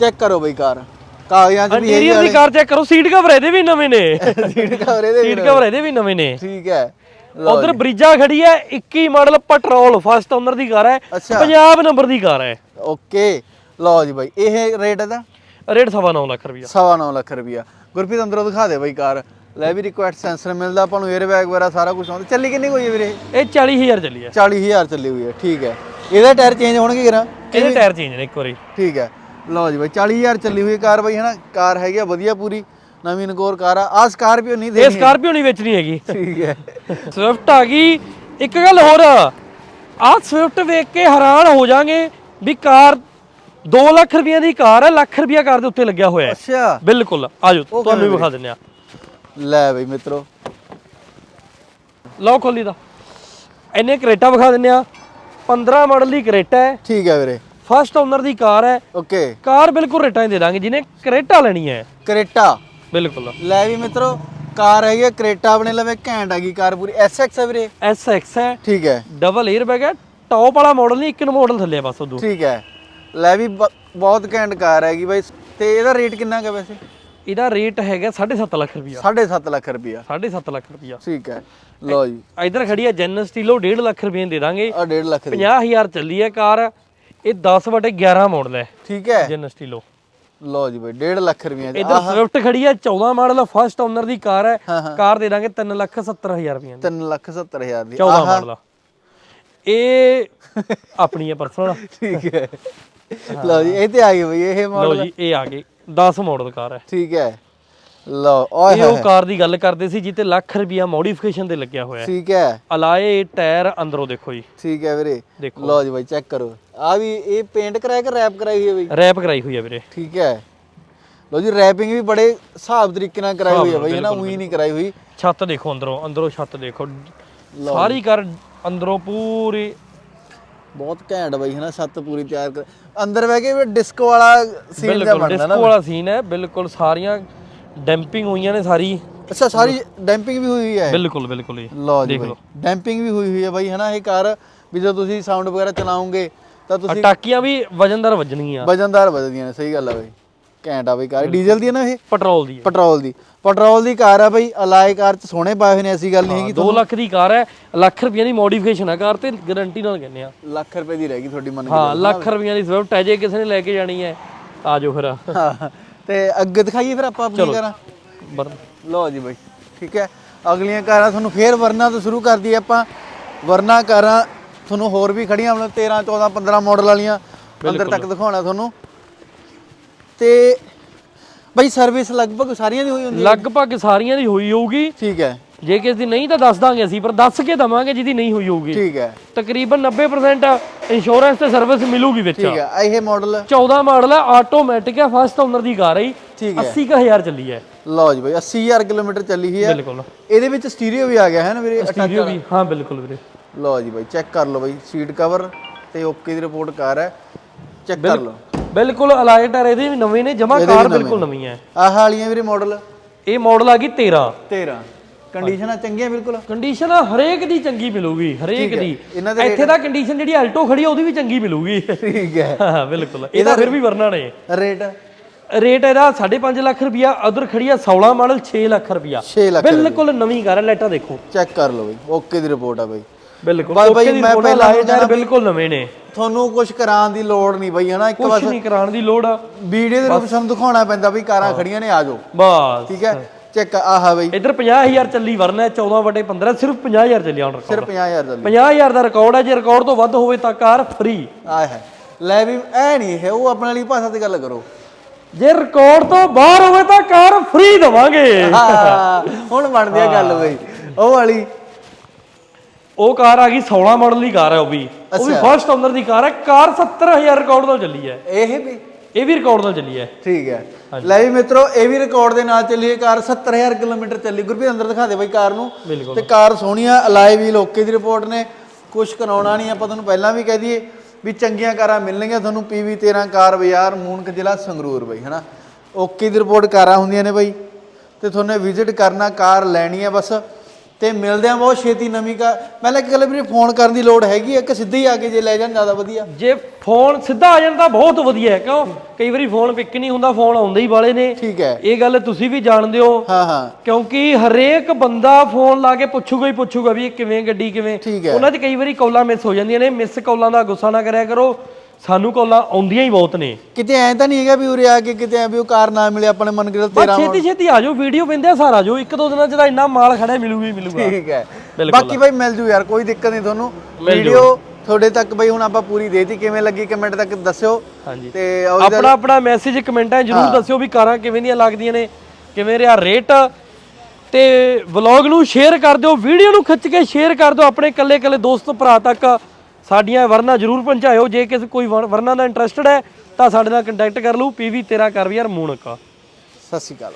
ਚੈੱਕ ਕਰੋ ਬਾਈ ਕਾਰ। ਕਾਗਜ਼ਾਂ 'ਚ ਵੀ ਇੰਟੀਰੀਅਰ ਦੀ ਕਾਰ ਚੈੱਕ ਕਰੋ ਸੀਟ ਕਵਰ ਇਹਦੇ ਵੀ ਨਵੇਂ ਨੇ। (laughs) ਸੀਟ ਕਵਰ ਇਹਦੇ ਸੀਟ ਕਵਰ ਇਹਦੇ ਵੀ ਨਵੇਂ ਨੇ। ਠੀਕ ਹੈ। ਉਧਰ ਬ੍ਰਿਜਾ ਖੜੀ ਹੈ 21 ਮਾਡਲ ਪੈਟਰੋਲ ਫਸਟ ਓਨਰ ਦੀ ਕਾਰ ਹੈ ਅੱਛਾ। ਪੰਜਾਬ ਨੰਬਰ ਦੀ ਕਾਰ ਹੈ। ਓਕੇ। ਲਓ ਜੀ ਬਾਈ ਇਹ ਰੇਟ ਇਹਦਾ? ਰੇਟ ਸਵਾ ਨੌ ਲੱਖ ਰੁਪਇਆ ਸਵਾ ਨੌ ਲੱਖ ਰੁਪਈਆ। ਗੁਰਪ੍ਰੀਤ ਅੰਦਰੋਂ ਦਿਖਾ ਦੇ ਬਾਈ ਕਾਰ। ਲੈ ਵੀ ਰਿਕੁਐਸਟ ਸੈਂਸਰ ਮਿਲਦਾ ਆਪਾਂ ਨੂੰ 에ਅਰ ਬੈਗ ਵਗੈਰਾ ਸਾਰਾ ਕੁਝ ਆਉਂਦਾ। ਚੱਲੀ ਕਿੰਨੀ ਹੋਈ ਹੈ ਵੀਰੇ? ਇਹ 40000 ਚੱਲੀ ਹੈ। 40000 ਚੱਲੀ ਹੋਈ ਹੈ ਠੀਕ ਹੈ। ਇਹਦਾ ਟਾਇਰ ਚੇਂਜ ਹੋਣਗੇ ਕਿਰਾ ਇਹਦੇ ਟਾਇਰ ਚੇਂਜ ਨੇ ਇੱਕ ਵਾਰੀ। ਠੀਕ ਹੈ। ਲਓ ਜੀ ਬਾਈ 40000 ਚੱਲੀ ਹੋਈ ਕਾਰ ਬਾਈ ਹਨਾ? ਕਾਰ ਹੈਗੀ ਆ ਵਧੀਆ ਪੂਰੀ ਨਵੀਂ ਨਗੋਰ ਕਾਰ ਆ। ਆ ਸਕਾਰਪੀਓ ਨਹੀਂ ਇਹ ਦੇਣੀ ਸਕਾਰਪੀਓ ਨਹੀਂ ਵੇਚਣੀ ਹੈਗੀ। ਠੀਕ ਹੈ। ਸਵਿਫਟ ਆ ਗਈ। ਇੱਕ ਗੱਲ ਹੋਰ ਆਹ ਸਵਿਫਟ ਵੇਖ ਕੇ ਹੈਰਾਨ ਹੋ ਜਾਾਂਗੇ ਵੀ ਕਾਰ 2 ਲੱਖ ਰੁਪਏ ਦੀ ਕਾਰ ਹੈ ਲੱਖ ਰੁਪਿਆ ਕਾਰ ਦੇ ਉੱਤੇ ਲੱਗਿਆ ਹੋਇਆ ਹੈ। ਅੱਛਾ। ਬਿਲਕੁਲ। ਆਜੋ ਤੁਹਾਨੂੰ ਵੀ ਵਿਖਾ ਦਿੰਦੇ ਆ ਲੈ ਬਈ ਮਿੱਤਰੋ। ਲਓ ਖੋਲੀ ਦਾ। ਇੰਨੇ ਕਰੇਟਾ ਵਿਖਾ ਦਿੰਦੇ ਆ 15 ਮਾਡਲ ਦੀ ਕਰੇਟਾ ਹੈ। ਠੀਕ ਹੈ ਵੀਰੇ। ਫਸਟ ਓਨਰ ਦੀ ਕਾਰ ਹੈ। ਓਕੇ। ਕਾਰ ਬਿਲਕੁਲ ਰੇਟਾਂ ਹੀ ਦੇ ਦਾਂਗੇ ਜਿਹਨੇ ਕਰੇਟਾ ਲੈਣੀ ਹੈ। ਕਰੇਟਾ? ਬਿਲਕੁਲ। ਲੈ ਵੀ ਮਿੱਤਰੋ ਕਾਰ ਹੈਗੀ ਆ ਕਰੇਟਾ ਆਪਣੇ ਲਵੇ ਘੈਂਟ ਹੈਗੀ ਕਾਰ ਪੂਰੀ। ਐਸਐਕਸ ਹੈ ਵੀਰੇ। SX ਹੈ। ਠੀਕ ਹੈ। ਡਬਲ 에ਅਰ ਬੈਗ ਹੈ। ਟੌਪ ਵਾਲਾ ਮਾਡਲ ਨਹੀਂ ਇੱਕ ਮਾਡਲ ਥੱਲੇ ਬਸ ਉਦੋਂ। ਠੀਕ ਹੈ। ਲੈ ਵੀ ਬਹੁਤ ਘੈਂਟ ਕਾਰ ਹੈਗੀ ਬਾਈ। ਤੇ ਇਹਦਾ ਰੇਟ ਕਿੰਨਾ ਹੈ ਵੈਸੇ? ਇਹਦਾ ਰੇਟ ਹੈਗਾ 7.5 ਲੱਖ ਰੁਪਿਆ 7.5 ਲੱਖ ਰੁਪਈਆ 7.5 ਲੱਖ ਰੁਪਿਆ ਠੀਕ ਹੈ। ਲਓ ਜੀ। ਇਧਰ ਖੜੀ ਹੈ ਜੈਨ ਸਟੀਲੋ 1.5 ਲੱਖ ਰੁਪਏ ਦੇ ਦਾਂਗੇ। ਆ 1.5 ਲੱਖ ਦੀ। 50000 ਚੱਲੀ ਹੈ ਕਾਰ ਇਹ 10 ਵਟੇ 11 ਮਾਡਲ ਹੈ ਠੀਕ ਹੈ। ਜੈਨ ਸਟੀਲੋ ਲਓ ਜੀ ਬਾਈ 1.5 ਲੱਖ ਰੁਪਈਆ ਦੀ। ਇਧਰ ਸਵਿਫਟ ਖੜੀ ਹੈ 14 ਮਾਡਲ ਫਸਟ ਓਨਰ ਦੀ ਕਾਰ ਹੈ। ਕਾਰ ਦੇ ਦਾਂਗੇ 3 ਲੱਖ 70000 ਰੁਪਏ ਦੀ। 3 ਲੱਖ 70 ਹਜ਼ਾਰ ਦੀ। 14 ਮਾਡਲ ਇਹ ਆਪਣੀ ਹੈ ਪਰਸਨਲ ਠੀਕ ਹੈ। ਲਓ ਜੀ ਇਹ ਤੇ ਆ ਗਈ ਬਈ ਇਹ ਲਓ ਮਾਡਲ ਜੀ ਇਹ ਆ ਗਏ 10 ਮਾਡਲ ਕਾਰ ਹੈ। ਠੀਕ ਹੈ। ਲਓ ਓਏ ਇਹ ਉਹ ਕਾਰ ਦੀ ਗੱਲ ਕਰਦੇ ਸੀ ਜਿੱਤੇ ਲੱਖ ਰੁਪਿਆ ਮੋਡੀਫਿਕੇਸ਼ਨ ਤੇ ਲੱਗਿਆ ਹੋਇਆ ਹੈ। ਠੀਕ ਹੈ। ਅਲਾਏ ਟਾਇਰ ਅੰਦਰੋਂ ਦੇਖੋ ਜੀ। ਠੀਕ ਹੈ ਵੀਰੇ। ਦੇਖੋ। ਲਓ ਜੀ ਬਾਈ ਚੈੱਕ ਕਰੋ। ਆ ਵੀ ਇਹ ਪੇਂਟ ਕਰਾਇਆ ਕਿ ਰੈਪ ਕਰਾਈ ਹੋਈ ਹੈ ਬਈ? ਰੈਪ ਕਰਾਈ ਹੋਈ ਹੈ ਵੀਰੇ। ਠੀਕ ਹੈ। ਲਓ ਜੀ ਰੈਪਿੰਗ ਵੀ ਬੜੇ ਹਿਸਾਬ ਤਰੀਕੇ ਨਾਲ ਕਰਾਈ ਹੋਈ ਹੈ ਬਈ ਹੈ ਨਾ? ਉਹੀ ਨਹੀਂ ਕਰਾਈ ਹੋਈ। ਛੱਤ ਦੇਖੋ ਅੰਦਰੋਂ ਅੰਦਰੋਂ ਛੱਤ ਦੇਖੋ। ਸਾਰੀ ਕਾਰ ਅੰਦਰੋਂ ਪੂਰੀ। ਬਹੁਤ ਘੈਂਟ ਬਈ ਹੈ ਨਾ? ਛੱਤ ਪੂਰੀ ਤਿਆਰ ਕਰ ਅੰਦਰ ਬਹਿ ਕੇ ਵੀ ਡਿਸਕੋ ਵਾਲਾ ਸੀਨ ਬਿਲਕੁਲ ਬਣਦਾ ਨਾ ਡਿਸਕੋ ਵਾਲਾ ਸੀਨ ਹੈ ਬਿਲਕੁਲ ਸਾਰੀਆਂ ਡੈਂਪਿੰਗ ਹੋਈਆਂ ਨੇ ਸਾਰੀ। ਅੱਛਾ ਸਾਰੀ ਡੈਂਪਿੰਗ ਵੀ ਹੋਈ ਹੋਈ ਹੈ। ਬਿਲਕੁਲ ਬਿਲਕੁਲ ਜੀ। ਲਓ ਜੀ ਬਾਈ। ਡੈਂਪਿੰਗ ਵੀ ਹੋਈ ਹੋਈ ਹੈ ਬਾਈ ਹੈ ਨਾ ਇਹ ਕਾਰ ਵੀ ਜਦੋਂ ਤੁਸੀਂ ਸਾਊਂਡ ਵਗੈਰਾ ਚਲਾਉਂਗੇ ਤਾਂ ਤੁਸੀਂ ਟਾਕੀਆਂ ਵੀ ਵਜਨਦਾਰ ਵੱਜਣਗੀਆਂ। ਵਜਨਦਾਰ ਵੱਜਦੀਆਂ ਨੇ ਸਹੀ ਗੱਲ ਹੈ ਬਾਈ। ਘੈਂਟ ਆ ਬਈ ਕਾਰ ਡੀਜ਼ਲ ਦੀ ਹੈ ਨਾ ਇਹ? ਪੈਟਰੋਲ ਦੀ ਹੈ। ਪੈਟਰੋਲ ਦੀ। ਪੈਟਰੋਲ ਦੀ ਕਾਰ ਆ ਬਈ ਅਲਾਈ ਕਾਰ ਚ ਸੋਹਣੇ ਪਾਏ ਹੋਏ ਨੇ ਐਸੀ ਗੱਲ ਨਹੀਂ ਹੈਗੀ 2 ਲੱਖ ਦੀ ਕਾਰ ਹੈ ਲੱਖ ਰੁਪਈਆ ਦੀ ਮੋਡੀਫਿਕੇਸ਼ਨ ਹੈ ਕਾਰ ਤੇ ਗਾਰੰਟੀ ਨਾਲ ਕਹਿੰਦੇ ਆ। ਲੱਖ ਰੁਪਏ ਦੀ ਰਹਿ ਗਈ ਤੁਹਾਡੀ ਮੰਨ ਕੇ ਹਾਂ ਲੱਖ ਰੁਪਈਆ ਦੀ ਸਵਿਫਟ ਹੈ ਜੇ ਕਿਸੇ ਨੇ ਲੈ ਕੇ ਜਾਣੀ ਹੈ। ਆ ਜਾਓ ਫਿਰ। ਹਾਂ। ਤੇ ਅੱਗੇ ਦਿਖਾਈਏ ਫਿਰ ਆਪਾਂ ਆਪਣੀ ਕਾਰਾਂ। ਬਰ- ਲਓ ਜੀ ਬਾਈ ਠੀਕ ਹੈ। ਅਗਲੀਆਂ ਕਾਰਾਂ ਤੁਹਾਨੂੰ ਫੇਰ ਵਰਨਾ ਤੋਂ ਸ਼ੁਰੂ ਕਰ ਦਈਏ ਆਪਾਂ। ਵਰਨਾ ਕਾਰਾਂ ਤੁਹਾਨੂੰ ਹੋਰ ਵੀ ਖੜੀਆਂ ਮਤਲਬ 13 14 15 ਮਾਡਲ ਵਾਲੀਆਂ ਅੰਦਰ ਤੱਕ ਦਿਖਾਉਣਾ ਤੁਹਾਨੂੰ। ਤੇ ਬਾਈ ਸਰਵਿਸ ਲਗਭਗ ਸਾਰੀਆਂ ਦੀ ਹੋਈ ਹੁੰਦੀ ਹੈ ਲਗਭਗ ਸਾਰੀਆਂ ਦੀ ਹੋਈ ਹੋਊਗੀ। ਠੀਕ ਹੈ। ਜੇ ਕਿਸੇ ਦੀ ਨਹੀਂ ਤਾਂ ਦੱਸ ਦਾਂਗੇ ਅਸੀਂ ਪਰ ਦੱਸ ਕੇ ਦਵਾਂਗੇ ਜਿਹਦੀ ਨਹੀਂ ਹੋਈ ਹੋਊਗੀ। ਠੀਕ ਹੈ। ਤਕਰੀਬਨ 90% ਇੰਸ਼ੋਰੈਂਸ ਤੇ ਸਰਵਿਸ ਮਿਲੂਗੀ ਵਿੱਚ। ਠੀਕ ਹੈ। ਇਹ ਮਾਡਲ 14 ਮਾਡਲ ਹੈ ਆਟੋਮੈਟਿਕ ਹੈ ਫਸਟ ਓਨਰ ਦੀ ਕਾਰ ਹੈ। ਠੀਕ ਹੈ। 80000 ਚੱਲੀ ਹੈ। ਲਓ ਜੀ ਬਾਈ 80000 ਕਿਲੋਮੀਟਰ ਚੱਲੀ ਹੀ ਹੈ। ਬਿਲਕੁਲ। ਇਹਦੇ ਵਿੱਚ ਸਟੀਰੀਓ ਵੀ ਆ ਗਿਆ ਹੈ ਨਾ ਵੀਰੇ ਸਟੀਰੀਓ ਵੀ ਹਾਂ ਬਿਲਕੁਲ ਵੀਰੇ। ਲਓ ਜੀ ਬਾਈ ਚੈੱਕ ਕਰ ਲਓ ਬਾਈ ਸੀਟ ਕਵਰ ਤੇ ਓਕੇ ਦੀ ਰਿਪੋਰਟ ਕਾਰ ਹੈ। ਚੈੱਕ ਕਰ ਲਓ। ਬਿਲਕੁਲ ਅਲਾਈ ਟਾਇਰ ਇਹਦੇ ਵੀ ਨਵੇਂ ਨੇ ਜਮਾ ਕਾਰ ਬਿਲਕੁਲ ਨਵੀਂ ਹੈ। ਆਹ ਵਾਲੀਆਂ ਵੀਰੇ ਮਾਡਲ ਇਹ ਮਾਡਲ ਆ ਗਈ 13 13 ਕੰਡੀਸ਼ਨਾਂ ਚੰਗੀਆਂ ਬਿਲਕੁਲ। ਕੰਡੀਸ਼ਨ ਹਰੇਕ ਦੀ ਚੰਗੀ ਮਿਲੂਗੀ ਹਰੇਕ ਦੀ। ਦੇ ਇੱਥੇ ਤਾਂ ਕੰਡੀਸ਼ਨ ਜਿਹੜੀ ਅਲਟੋ ਖੜੀ ਆ ਉਹਦੀ ਵੀ ਚੰਗੀ ਮਿਲੂਗੀ। ਠੀਕ ਹੈ। ਹਾਂ ਬਿਲਕੁਲ। ਇਹ ਤਾਂ ਫਿਰ ਵੀ ਵਰਨਾ ਨੇ। ਰੇਟ ਰੇਟ ਇਹਦਾ 5.5 ਲੱਖ ਰੁਪਿਆ ਉਧਰ ਖੜੀ ਆ 16 ਮਾਡਲ 6 ਲੱਖ ਰੁਪਿਆ 6 ਲੱਖ ਬਿਲਕੁਲ ਨਵੀਂ ਕਾਰ ਹੈ ਲੈਟਾ ਦੇਖੋ। ਚੈੱਕ ਕਰ ਲਓ ਬਾਈ ਓਕੇ ਦੀ ਰਿਪੋਰਟ ਆ ਬਾਈ। ਬਿਲਕੁਲ। ਬਾਈ- ਬਾਈ, ਮੈਂ ਪਹਿਲਾਂ ਲਾਏ ਟਾਇਰ ਬਿਲਕੁਲ ਨਵੇਂ ਨੇ। ਤੁਹਾਨੂੰ ਕੁਝ ਕਰਾਉਣ ਦੀ ਲੋੜ ਨਹੀਂ ਬਾਈ ਹਨਾ? ਇੱਕ ਕੁਝ ਵਾਰ ਨਹੀਂ ਕਰਾਉਣ ਦੀ ਲੋੜ ਆ। ਵੀਡੀਓ ਦੇ ਰੂਪ ਸਾਨੂੰ ਦਿਖਾਉਣਾ ਪੈਂਦਾ ਵੀ ਕਾਰਾਂ ਖੜੀਆਂ ਨੇ ਆ ਜਾਓ। ਬਸ। ਠੀਕ ਹੈ? ਚੈੱਕ ਆਹ ਬਾਈ। ਇਧਰ 50000 ਚੱਲੀ ਵਰਨਾ 14 ਵਟੇ 15 ਸਿਰਫ 50000 ਚੱਲੀ ਆਨ ਰਿਕਾਰਡ ਸਿਰਫ 50000 ਦਾ 50000 ਦਾ ਰਿਕਾਰਡ ਹੈ ਜੇ ਰਿਕਾਰਡ ਤੋਂ ਵੱਧ ਹੋਵੇ ਤਾਂ ਕਾਰ ਫ੍ਰੀ ਆਹ ਹੈ ਲੈ ਵੀ ਐ ਨਹੀਂ ਹੈ ਉਹ ਆਪਣੇ ਵਾਲੀ ਭਾਸ਼ਾ ਤੇ ਗੱਲ ਕਰੋ। ਜੇ ਰਿਕਾਰਡ ਤੋਂ ਬਾਹਰ ਹੋਵੇ ਤਾਂ ਕਾਰ ਫ੍ਰੀ ਦਵਾਂਗੇ। ਹਾਂ, ਹੁਣ ਬਣਦੀ ਆ ਗੱਲ ਬਈ। ਉਹ ਵਾਲੀ ਉਹ ਕਾਰ ਆ ਗਈ 16 ਮਾਡਲ ਦੀ ਕਾਰ ਹੈ ਉਹ ਵੀ। ਉਹ ਵੀ ਫਰਸਟ ਓਨਰ ਦੀ ਕਾਰ ਹੈ। ਕਾਰ 70000 ਰਿਕਾਰਡ ਨਾਲ ਚੱਲੀ ਹੈ। ਇਹ ਵੀ? ਇਹ ਵੀ ਰਿਕਾਰਡ ਨਾਲ ਚੱਲੀ ਹੈ। ਠੀਕ ਹੈ। ਲੈ ਵੀ ਮਿੱਤਰੋ ਇਹ ਵੀ ਰਿਕਾਰਡ ਦੇ ਨਾਲ ਚੱਲੀ ਹੈ। ਕਾਰ 70000 ਕਿਲੋਮੀਟਰ ਚੱਲੀ। ਗੁਰਪ੍ਰੀਤ ਅੰਦਰ ਦਿਖਾ ਦੇ ਬਈ ਕਾਰ ਨੂੰ। ਤੇ ਕਾਰ ਸੋਹਣੀ ਆ ਅਲਾਈ ਵੀ ਲੋਕੇ ਦੀ ਰਿਪੋਰਟ ਨੇ। ਕੁਝ ਕਰਾਉਣਾ ਨਹੀਂ ਆਪਾਂ ਤੁਹਾਨੂੰ ਪਹਿਲਾਂ ਵੀ ਕਹਿ ਦਈਏ ਵੀ ਚੰਗੀਆਂ ਕਾਰਾਂ ਮਿਲਣਗੀਆਂ। ਤੁਹਾਨੂੰ ਪੀਵੀ 13 ਕਾਰ ਬਾਜ਼ਾਰ ਮੂਨਕ ਜ਼ਿਲ੍ਹਾ ਸੰਗਰੂਰ ਬਈ ਹਨਾ? ਓਕੇ ਦੀ ਰਿਪੋਰਟ ਕਾਰਾਂ ਹੁੰਦੀਆਂ ਨੇ ਬਈ। ਤੇ ਤੁਹਾਨੂੰ ਵਿਜ਼ਿਟ ਕਰਨਾ ਕਾਰ ਲੈਣੀ ਹੈ ਬਸ। ਤੇ ਮਿਲਦੇ ਆ ਬਹੁਤ ਛੇਤੀ ਨਵੀਂ ਕਾਰ ਪਹਿਲਾਂ ਇੱਕ ਗੱਲ ਵੀਰੇ ਫੋਨ ਕਰਨ ਦੀ ਲੋੜ ਹੈਗੀ ਹੈ ਕਿ ਸਿੱਧੇ ਹੀ ਆ ਕੇ ਜੇ ਲੈ ਜਾਣ ਜ਼ਿਆਦਾ ਵਧੀਆ। ਜੇ ਫੋਨ ਸਿੱਧਾ ਆ ਜਾਂਦਾ ਬਹੁਤ ਵਧੀਆ ਹੈ ਕਿਉਂ? ਕਈ ਵਾਰੀ ਫੋਨ ਪਿਕ ਨਹੀਂ ਹੁੰਦਾ ਫੋਨ ਆਉਂਦੇ ਹੀ ਵਾਲੇ ਨੇ। ਠੀਕ ਹੈ। ਇਹ ਗੱਲ ਤੁਸੀਂ ਵੀ ਜਾਣਦੇ ਹੋ। ਹਾਂ ਹਾਂ। ਕਿਉਂਕਿ ਹਰੇਕ ਬੰਦਾ ਫੋਨ ਲਾ ਕੇ ਪੁੱਛੂਗਾ ਹੀ ਪੁੱਛੂਗਾ ਵੀ ਇਹ ਕਿਵੇਂ ਗੱਡੀ ਕਿਵੇਂ। ਉਹਨਾਂ 'ਚ ਕਈ ਵਾਰੀ ਕਾਲਾਂ ਮਿਸ ਹੋ ਜਾਂਦੀਆਂ ਨੇ ਮਿਸ ਕਾਲਾਂ ਦਾ ਗੁੱਸਾ ਨਾ ਕਰਿਆ ਕਰੋ। ਸਾਨੂੰ ਕਾਲਾਂ ਆਉਂਦੀਆਂ ਹੀ ਬਹੁਤ ਨੇ। ਕਿਤੇ ਐਂ ਤਾਂ ਨਹੀਂ ਹੈਗਾ ਵੀ ਉਰੇ ਆ ਕੇ ਕਿਤੇ ਐ ਵੀ ਉਹ ਕਾਰ ਨਾ ਮਿਲੇ ਆਪਣੇ ਮਨ ਕਿਤੇ ਬਸ ਛੇਤੀ ਛੇਤੀ ਆ ਜਾਓ ਵੀਡੀਓ ਪੈਂਦੇ ਸਾਰਾ ਜੋ ਇੱਕ ਦੋ ਦਿਨਾਂ 'ਚ ਤਾਂ ਇੰਨਾ ਮਾਲ ਖੜਾ ਮਿਲੂਗਾ ਹੀ ਮਿਲੂਗਾ। ਠੀਕ ਹੈ। ਬਿਲਕੁਲ। ਬਾਕੀ ਬਾਈ ਮਿਲ ਜੂ ਯਾਰ ਕੋਈ ਦਿੱਕਤ ਨਹੀਂ ਤੁਹਾਨੂੰ। ਮਿਲ ਜੂ। ਵੀਡੀਓ ਤੁਹਾਡੇ ਤੱਕ ਬਈ ਹੁਣ ਆਪਾਂ ਪੂਰੀ ਦੇਤੀ ਕਿਵੇਂ ਲੱਗੀ ਕਮੈਂਟ ਤੱਕ ਦੱਸਿਓ। ਹਾਂਜੀ। ਤੇ ਉਹਦਾ ਆਪਣਾ ਆਪਣਾ ਮੈਸੇਜ ਕਮੈਂਟਾਂ 'ਚ ਜਰੂਰ ਦੱਸਿਓ ਵੀ ਕਾਰਾਂ ਕਿਵੇਂ ਦੀਆਂ ਲੱਗਦੀਆਂ ਨੇ ਕਿਵੇਂ ਰਿਹਾ ਰੇਟ ਤੇ ਵਲੌਗ ਨੂੰ ਸ਼ੇਅਰ ਕਰ ਦਿਓ ਵੀਡੀਓ ਨੂੰ ਖਿੱਚ ਕੇ ਸ਼ੇਅਰ ਕਰ ਦਿਓ ਆਪਣੇ ਕੱਲੇ ਕੱਲੇ ਦੋਸਤ ਭਰਾ ਤੱਕ। ਸਾਡੀਆਂ ਵਰਨਾ ਜਰੂਰ ਪਹੁੰਚਾਇਓ। ਜੇ ਕਿਸੇ ਕੋਈ ਵਰ- ਵਰਨਾ ਦਾ ਇੰਟਰਸਟਡ ਹੈ, ਤਾਂ ਸਾਡੇ ਨਾਲ ਕੰਟੈਕਟ ਕਰ ਲਓ। ਪੀਵੀ 13 ਕਰ ਵੀ ਯਾਰ ਮੂਨਕ। ਸਤਿ ਸ਼੍ਰੀ ਅਕਾਲ